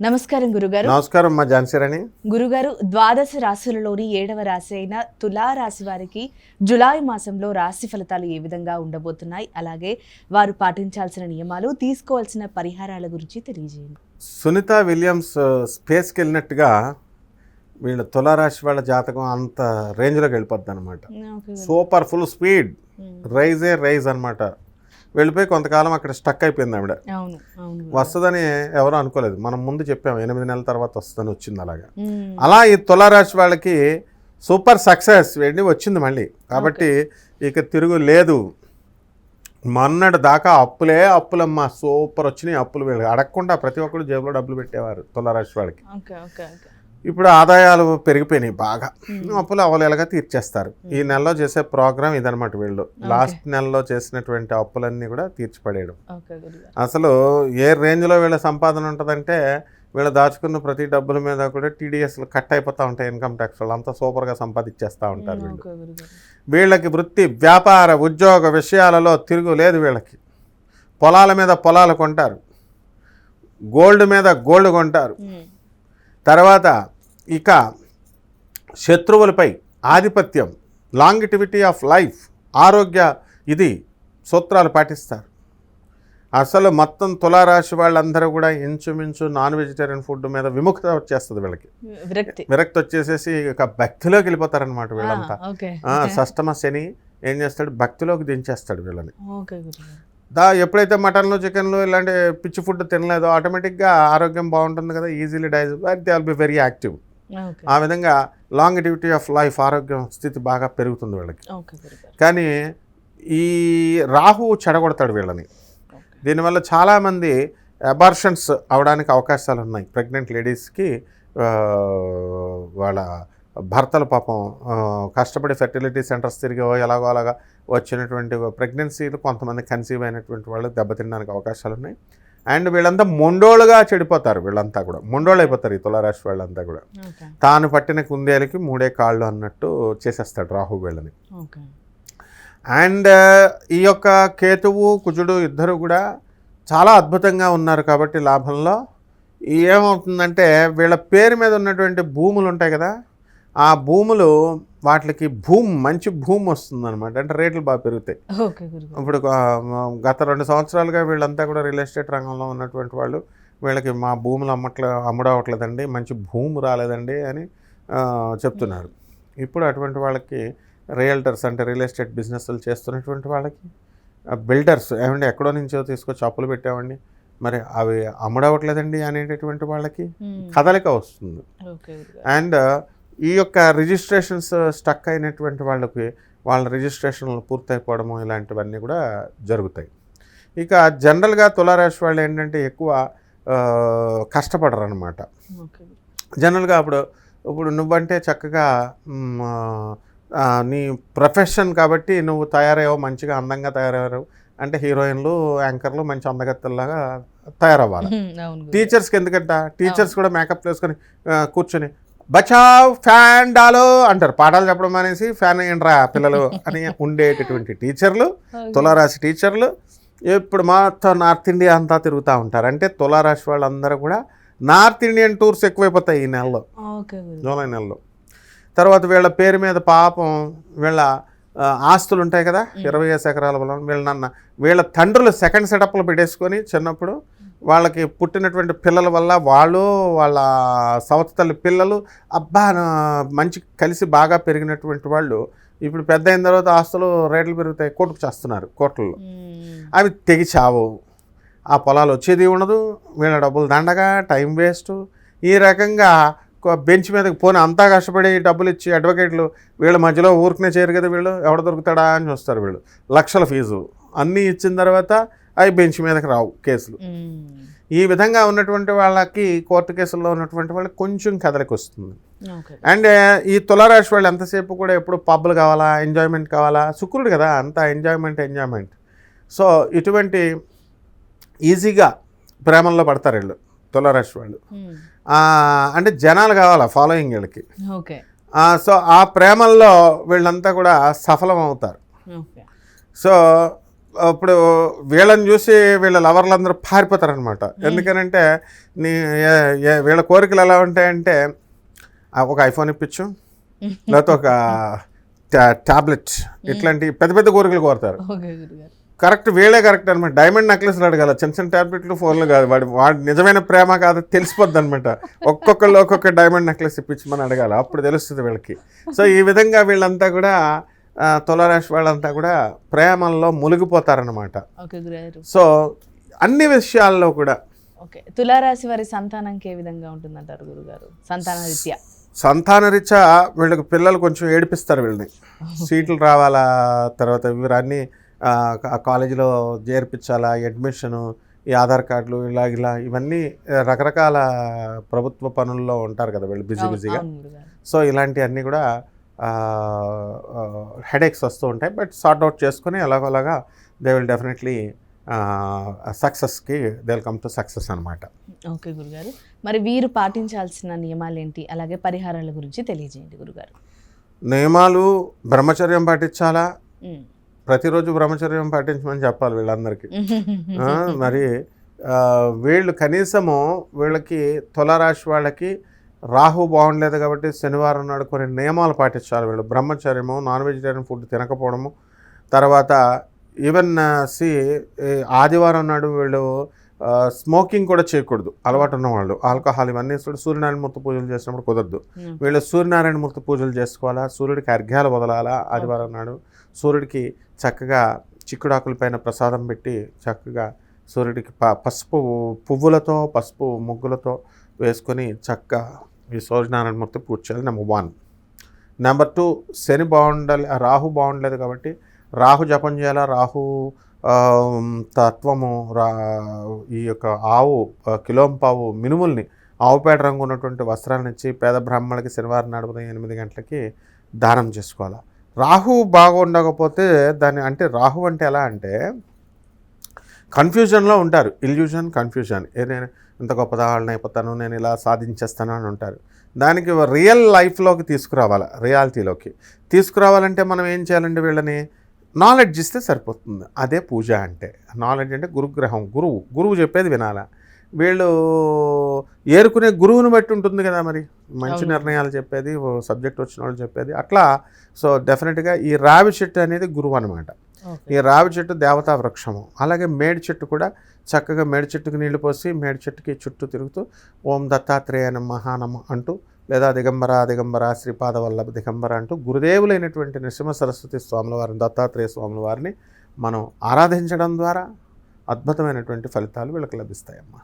నమస్కారం గురుగారు. నమస్కారం మా ఝాన్సీరాణి. గురుగారు ద్వాదశ రాశులలోని ఏడవ రాశి అయిన తులా రాశి వారికి జులై మాసంలో రాశి ఫలితాలు ఏ విధంగా ఉండబోతున్నాయి? అలాగే వారు పాటించాల్సిన నియమాలు తీసుకోవాల్సిన పరిహారాల గురించి తెలియజేయండి. సునీత విలియమ్స్ స్పేస్కి వెళ్ళినట్టుగా వీళ్ళ తులారాశి వాళ్ళ జాతకం అంత రేంజ్లోకి వెళ్ళిపోద్ది అనమాట సూపర్ ఫుల్ స్పీడ్. రైజే రైజ్ అనమాట వెళ్ళిపోయి కొంతకాలం అక్కడ స్టక్ అయిపోయింది ఆవిడ. వస్తుందని ఎవరు అనుకోలేదు. మనం ముందు చెప్పాము ఎనిమిది నెలల తర్వాత వస్తుందని వచ్చింది అలాగా. అలా ఈ తులారాశి వాళ్ళకి సూపర్ సక్సెస్ వెళ్ళి వచ్చింది మళ్ళీ. కాబట్టి ఇక తిరుగు లేదు. మొన్నటి దాకా అప్పులే అప్పులమ్మా సూపర్ వచ్చినాయి అప్పులు. అడగకుండా ప్రతి ఒక్కరు జేబులో డబ్బులు పెట్టేవారు తులారాశి వాళ్ళకి. ఇప్పుడు ఆదాయాలు పెరిగిపోయినాయి బాగా. అప్పులు అవలేలుగా తీర్చేస్తారు. ఈ నెలలో చేసే ప్రోగ్రామ్ ఇదనమాట వీళ్ళు. లాస్ట్ నెలలో చేసినటువంటి అప్పులన్నీ కూడా తీర్చిపడేయడం. అసలు ఏ రేంజ్లో వీళ్ళ సంపాదన ఉంటుందంటే వీళ్ళు దాచుకున్న ప్రతి డబ్బుల మీద కూడా టీడీఎస్లు కట్ అయిపోతూ ఉంటాయి ఇన్కమ్ ట్యాక్స్ వాళ్ళు. అంతా సూపర్గా సంపాదించేస్తూ ఉంటారు వీళ్ళు. వీళ్ళకి వృత్తి వ్యాపార ఉద్యోగ విషయాలలో తిరుగు లేదు వీళ్ళకి. పొలాల మీద పొలాలు కొంటారు. గోల్డ్ మీద గోల్డ్ కొంటారు. తర్వాత ఇక శత్రువులపై ఆధిపత్యం లాంగిటివిటీ ఆఫ్ లైఫ్ ఆరోగ్య ఇది సూత్రాలు పాటిస్తారు. అసలు మొత్తం తులారాశి వాళ్ళందరూ కూడా ఇంచుమించు నాన్ వెజిటేరియన్ ఫుడ్ మీద విముఖత వచ్చేస్తుంది వీళ్ళకి. విరక్తి. వచ్చేసేసి ఇక భక్తిలోకి వెళ్ళిపోతారనమాట వీళ్ళంతా. షష్టమ శని ఏం చేస్తాడు? భక్తిలోకి దించేస్తాడు వీళ్ళని. దా ఎప్పుడైతే మటన్లు చికెన్లు ఇలాంటి పిచ్చి ఫుడ్ తినలేదో ఆటోమేటిక్గా ఆరోగ్యం బాగుంటుంది కదా easily days they all be very active. ఆ విధంగా లాంగిటివిటీ ఆఫ్ లైఫ్ ఆరోగ్యం స్థితి బాగా పెరుగుతుంది వీళ్ళకి. కానీ ఈ రాహు చెడగొడతాడు వీళ్ళని. దీనివల్ల చాలామంది అబార్షన్స్ అవడానికి అవకాశాలు ఉన్నాయి. ప్రెగ్నెంట్ లేడీస్కి వాళ్ళ భర్తలు పాపం కష్టపడి ఫెర్టిలిటీ సెంటర్స్ తిరిగి ఎలాగో అలాగా వచ్చినటువంటి ప్రెగ్నెన్సీలు కొంతమంది కన్సీవ్ అయినటువంటి వాళ్ళు దెబ్బతినడానికి అవకాశాలు ఉన్నాయి. అండ్ వీళ్ళంతా మొండోళ్ళుగా చెడిపోతారు వీళ్ళంతా కూడా. మొండోళ్ళు అయిపోతారు ఈ తులారాశి వాళ్ళంతా కూడా. తాను పట్టిన కుందేలకి మూడే కాళ్ళు అన్నట్టు చేసేస్తాడు రాహు వీళ్ళని. ఓకే. అండ్ ఈ యొక్క కేతువు కుజుడు ఇద్దరు కూడా చాలా అద్భుతంగా ఉన్నారు కాబట్టి లాభంలో. ఏమవుతుందంటే వీళ్ళ పేరు మీద ఉన్నటువంటి భూములు ఉంటాయి కదా ఆ భూములు వాటికి భూమి మంచి భూమి వస్తుంది అనమాట అంటే రేట్లు బాగా పెరుగుతాయి. ఇప్పుడు గత రెండు సంవత్సరాలుగా వీళ్ళంతా కూడా రియల్ ఎస్టేట్ రంగంలో ఉన్నటువంటి వాళ్ళు వీళ్ళకి మా భూములు అమ్మట్లే అమ్ముడవట్లేదండి మంచి భూమి రాలేదండి అని చెప్తున్నారు. ఇప్పుడు అటువంటి వాళ్ళకి రియల్టర్స్ అంటే రియల్ ఎస్టేట్ బిజినెస్లు చేస్తున్నటువంటి వాళ్ళకి బిల్డర్స్ ఏమండి ఎక్కడో నుంచో తీసుకొచ్చి అప్పులు పెట్టామండి. మరి అవి అమ్ముడవట్లేదండి అనేటటువంటి వాళ్ళకి. కదలిక వస్తుంది. అండ్ ఈ యొక్క రిజిస్ట్రేషన్స్ స్టక్ అయినటువంటి వాళ్ళకి వాళ్ళ రిజిస్ట్రేషన్లు పూర్తయిపోవడము ఇలాంటివన్నీ కూడా జరుగుతాయి. ఇక జనరల్గా తులారాశి వాళ్ళు ఏంటంటే ఎక్కువ కష్టపడరు అనమాట జనరల్గా అప్పుడు ఇప్పుడు నువ్వంటే చక్కగా నీ ప్రొఫెషన్ కాబట్టి నువ్వు తయారయ్యావు మంచిగా అందంగా తయారయ్యావు అంటే హీరోయిన్లు యాంకర్లు మంచి అందగత్తల్లాగా తయారవ్వాలి. టీచర్స్కి ఎందుకంట? టీచర్స్ కూడా మేకప్ వేసుకొని కూర్చొని బచావ్ ఫ్యాన్ డాలో అంటారు. పాఠాలు చెప్పడం అనేసి ఫ్యాన్ ఏంట్రా పిల్లలు అని ఉండేటటువంటి టీచర్లు. తులారాశి టీచర్లు ఇప్పుడు మొత్తం నార్త్ ఇండియా అంతా తిరుగుతూ ఉంటారు. అంటే తులారాశి వాళ్ళందరూ కూడా నార్త్ ఇండియన్ టూర్స్ ఎక్కువైపోతాయి ఈ నెలలో. జూలై నెలలో. తర్వాత వీళ్ళ పేరు మీద పాపం వీళ్ళ ఆస్తులు ఉంటాయి కదా ఇరవై ఐదు ఎకరాల పొలం. వీళ్ళ నాన్న వీళ్ళ తండ్రులు సెకండ్ సెటప్లు పెట్టేసుకొని చిన్నప్పుడు వాళ్ళకి పుట్టినటువంటి పిల్లల వల్ల వాళ్ళు వాళ్ళ తల్లి పిల్లలు అబ్బా మంచి కలిసి బాగా పెరిగినటువంటి వాళ్ళు ఇప్పుడు పెద్ద అయిన తర్వాత ఆస్తులు రేట్లు పెరుగుతాయి కోర్టుకు చేస్తున్నారు కోర్టుల్లో. అవి తెగి చావు ఆ పొలాలు వచ్చేది ఉండదు వీళ్ళ డబ్బులు దండగా టైం వేస్ట్. ఈ రకంగా బెంచ్ మీదకి పోనీ అంతా కష్టపడి డబ్బులు ఇచ్చి అడ్వకేట్లు వీళ్ళ మధ్యలో ఊరికనే చేయరు కదా వీళ్ళు ఎవడ దొరుకుతాడా అని చూస్తారు వీళ్ళు. లక్షల ఫీజు. అన్నీ ఇచ్చిన తర్వాత అవి బెంచ్ మీదకి రావు కేసులు. ఈ విధంగా ఉన్నటువంటి వాళ్ళకి కోర్టు కేసుల్లో ఉన్నటువంటి వాళ్ళకి కొంచెం కదలికి వస్తుంది అండ్ ఈ తులారాశి వాళ్ళు ఎంతసేపు కూడా ఎప్పుడు పబ్బులు కావాలా ఎంజాయ్మెంట్ కావాలా? శుక్రుడు కదా అంత ఎంజాయ్మెంట్ ఎంజాయ్మెంట్. సో ఇటువంటి ఈజీగా ప్రేమల్లో పడతారు వీళ్ళు తులారాశి వాళ్ళు. అంటే జనాలు కావాలా ఫాలోయింగ్ వీళ్ళకి. సో ఆ ప్రేమల్లో వీళ్ళంతా కూడా సఫలం అవుతారు. సో ఇప్పుడు వీళ్ళని చూసి వీళ్ళ లవర్లందరూ పారిపోతారనమాట ఎందుకనంటే నీ వీళ్ళ కోరికలు ఎలా ఉంటాయంటే ఒక ఐఫోన్ ఇప్పించు లేకపోతే ఒక టాబ్లెట్ ఇట్లాంటి పెద్ద పెద్ద కోరికలు కోరుతారు. కరెక్ట్ వీళ్ళే కరెక్ట్ అనమాట డైమండ్ నెక్లెస్లు అడగాల చిన్న చిన్న టాబ్లెట్లు ఫోన్లు కాదు వాడి వాడి నిజమైన ప్రేమ కాదు తెలిసిపోద్ది అనమాట ఒక్కొక్కళ్ళు ఒక్కొక్క డైమండ్ నెక్లెస్ ఇప్పించమని అడగాల అప్పుడు తెలుస్తుంది వీళ్ళకి. సో ఈ విధంగా వీళ్ళంతా కూడా తులారాశి వాళ్ళంతా కూడా ప్రేమల్లో మునిగిపోతారనమాట సో అన్ని విషయాల్లో కూడా ఓకే. తులారాశి వారి సంతానంకి ఏ విధంగా ఉంటుందంటారు గురుగారు? సంతాన రీత్యా? సంతానరీత్యా వీళ్ళకి పిల్లలు కొంచెం ఏడిపిస్తారు వీళ్ళని. సీట్లు రావాలా తర్వాత కా- కాలేజీలో చేర్పించాలా అడ్మిషను ఈ ఆధార్ కార్డులు ఇలా ఇలా ఇవన్నీ రకరకాల ప్రభుత్వ పనుల్లో ఉంటారు కదా వీళ్ళు బిజీ బిజీగా. సో ఇలాంటివన్నీ కూడా హెడేక్స్ వస్తూ ఉంటాయి. బట్ సార్ట్ అవుట్ చేసుకొని ఎలాగోలాగా దే విల్ డెఫినెట్లీ సక్సెస్కి they will come to success అనమాట ఓకే గురుగారు. మరి వీరు పాటించాల్సిన నియమాలు ఏంటి అలాగే పరిహారాల గురించి తెలియజేయండి గురుగారు. నియమాలు బ్రహ్మచర్యం పాటించాలా. ప్రతిరోజు బ్రహ్మచర్యం పాటించమని చెప్పాలి వీళ్ళందరికీ. మరి వీళ్ళు కనీసము వీళ్ళకి తులరాశి వాళ్ళకి రాహు బాగుండలేదు కాబట్టి శనివారం నాడు కొన్ని నియమాలు పాటించాలి వీళ్ళు. బ్రహ్మచర్యము నాన్ వెజిటేరియన్ ఫుడ్ తినకపోవడము. తర్వాత ఈవెన్ సి ఆదివారం నాడు వీళ్ళు స్మోకింగ్ కూడా చేయకూడదు. అలవాటు ఉన్నవాళ్ళు ఆల్కహాల్ ఇవన్నీ సూర్యనారాయణ మూర్తి పూజలు చేసినప్పుడు కుదరదు. వీళ్ళు సూర్యనారాయణ మూర్తి పూజలు చేసుకోవాలా? సూర్యుడికి అర్ఘ్యాలు వదలాలా? ఆదివారం నాడు సూర్యుడికి చక్కగా చిక్కుడాకుల పైన ప్రసాదం పెట్టి చక్కగా సూర్యుడికి ప పసుపు పువ్వులతో పసుపు ముగ్గులతో వేసుకొని చక్కగా ఈ సూర్యనారాయణమూర్తి పూజ చేయాలి number one number two Shani బాగుండాలి రాహు బాగుండలేదు కాబట్టి రాహు జపం చేయాలా? రాహు తత్వము రా ఈ యొక్క ఆవు కిలోంపావు మినుముల్ని ఆవుపేట రంగు ఉన్నటువంటి వస్త్రాలను ఇచ్చి పేద బ్రాహ్మణులకి శనివారం నాడు ఉదయం ఎనిమిది గంటలకి దానం చేసుకోవాలి? రాహు బాగుండకపోతే దాని అంటే రాహు అంటే ఎలా అంటే కన్ఫ్యూజన్లో ఉంటారు. Illusion confusion. ఏ నేను ఇంత గొప్పదాళ్ళని అయిపోతాను నేను ఇలా సాధించేస్తాను అని ఉంటారు. దానికి రియల్ లైఫ్లోకి తీసుకురావాలి రియాలిటీలోకి. తీసుకురావాలంటే మనం ఏం చేయాలంటే వీళ్ళని? నాలెడ్జ్ ఇస్తే సరిపోతుంది. అదే పూజ అంటే. నాలెడ్జ్ అంటే గురుగ్రహం గురువు. గురువు చెప్పేది వినాలా? వీళ్ళు ఏరుకునే గురువుని బట్టి ఉంటుంది కదా మరి. మంచి. నిర్ణయాలు చెప్పేది సబ్జెక్ట్ వచ్చిన వాళ్ళు చెప్పేది. అట్లా సో డెఫినెట్గా ఈ రావి చెట్టు అనేది గురువు అనమాట. ఈ రావి చెట్టు దేవతా వృక్షము. అలాగే మేడి చెట్టు కూడా చక్కగా మేడి చెట్టుకు నీళ్ళు పోసి మేడి చెట్టుకి చుట్టూ తిరుగుతూ ఓం దత్తాత్రేయ మహానమ అంటూ లేదా దిగంబర దిగంబర శ్రీపాద వల్లభ దిగంబర అంటూ గురుదేవులైనటువంటి నృసింహ సరస్వతి స్వాముల వారిని దత్తాత్రేయ స్వాముల వారిని మనం ఆరాధించడం ద్వారా అద్భుతమైనటువంటి ఫలితాలు వీళ్ళకి లభిస్తాయమ్మా.